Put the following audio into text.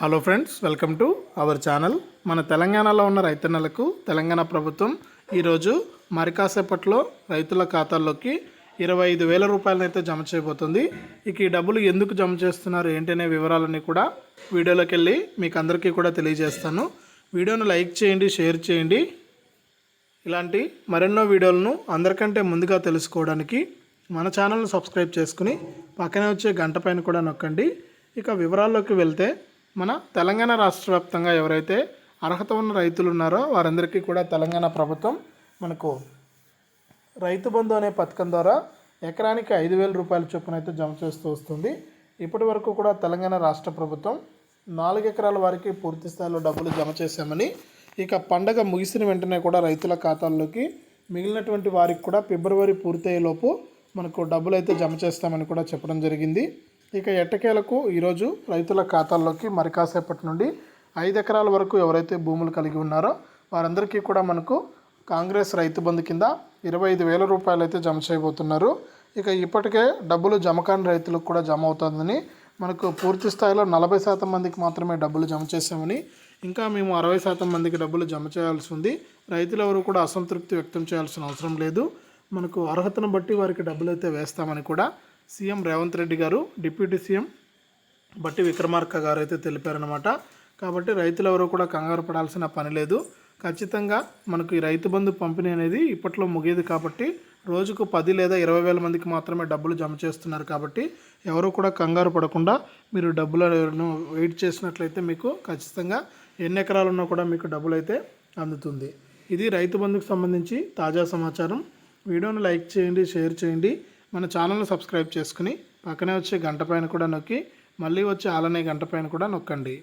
Hello friends welcome to our channel మన తెలంగాణలో ఉన్న రైతన్నలకు తెలంగాణ ప్రభుత్వం ఈరోజు మరి కాసేపట్లో రైతుల ఖాతాల్లోకి ఇరవై ఐదు వేల రూపాయలనైతే జమ చేయబోతుంది. ఇక ఈ డబ్బులు ఎందుకు జమ చేస్తున్నారు ఏంటనే వివరాలన్నీ కూడా వీడియోలోకి వెళ్ళి మీకు అందరికీ కూడా తెలియజేస్తాను. వీడియోను లైక్ చేయండి షేర్ చేయండి. ఇలాంటి మరెన్నో వీడియోలను అందరికంటే ముందుగా తెలుసుకోవడానికి మన ఛానల్ను సబ్స్క్రైబ్ చేసుకుని పక్కనే వచ్చే గంట పైన కూడా నొక్కండి. ఇక వివరాల్లోకి వెళ్తే మన తెలంగాణ రాష్ట్ర వ్యాప్తంగా ఎవరైతే అర్హత ఉన్న రైతులు ఉన్నారో వారందరికీ కూడా తెలంగాణ ప్రభుత్వం మనకు రైతు బంధు అనే పథకం ద్వారా ఎకరానికి ఐదు వేల రూపాయల చొప్పున అయితే జమ చేస్తూ వస్తుంది. ఇప్పటి వరకు కూడా తెలంగాణ రాష్ట్ర ప్రభుత్వం నాలుగు ఎకరాల వారికి పూర్తి స్థాయిలో డబ్బులు జమ చేశామని ఇక పండగ ముగిసిన వెంటనే కూడా రైతుల ఖాతాల్లోకి మిగిలినటువంటి వారికి కూడా ఫిబ్రవరి పూర్తయ్యేలోపు మనకు డబ్బులు అయితే జమ చేస్తామని కూడా చెప్పడం జరిగింది. ఇక ఎట్టకేలకు ఈరోజు రైతుల ఖాతాల్లోకి మరి కాసేపటి నుండి ఐదు ఎకరాల వరకు ఎవరైతే భూములు కలిగి ఉన్నారో వారందరికీ కూడా మనకు కాంగ్రెస్ రైతు బంధు కింద ఇరవై ఐదు వేల రూపాయలు అయితే జమ చేయబోతున్నారు. ఇక ఇప్పటికే డబ్బులు జమ కాని రైతులకు కూడా జమ అవుతుందని మనకు పూర్తి స్థాయిలో నలభై శాతం మందికి మాత్రమే డబ్బులు జమ చేసామని ఇంకా మేము అరవై శాతం మందికి డబ్బులు జమ చేయాల్సి ఉంది. రైతులు ఎవరు కూడా అసంతృప్తి వ్యక్తం చేయాల్సిన అవసరం లేదు. మనకు అర్హతను బట్టి వారికి డబ్బులు అయితే వేస్తామని కూడా సీఎం రేవంత్ రెడ్డి గారు డిప్యూటీ సీఎం బట్టి విక్రమార్క గారు అయితే తెలిపారనమాట కాబట్టి రైతులు ఎవరు కూడా కంగారు పడాల్సిన పని లేదు. ఖచ్చితంగా మనకు ఈ రైతు బంధు పంపిణీ అనేది ఇప్పట్లో ముగియదు కాబట్టి రోజుకు పది లేదా ఇరవై వేల మందికి మాత్రమే డబ్బులు జమ చేస్తున్నారు కాబట్టి ఎవరు కూడా కంగారు పడకుండా మీరు డబ్బులను వెయిట్ చేసినట్లయితే మీకు ఖచ్చితంగా ఎన్ని ఎకరాలు ఉన్నా కూడా మీకు డబ్బులు అయితే అందుతుంది. ఇది రైతు బంధుకు సంబంధించి తాజా సమాచారం. వీడియోను లైక్ చేయండి షేర్ చేయండి. మన ఛానల్ను సబ్స్క్రైబ్ చేసుకుని పక్కనే వచ్చే గంట పైన కూడా నొక్కి మళ్ళీ వచ్చే ఆలనే గంట పైన కూడా నొక్కండి.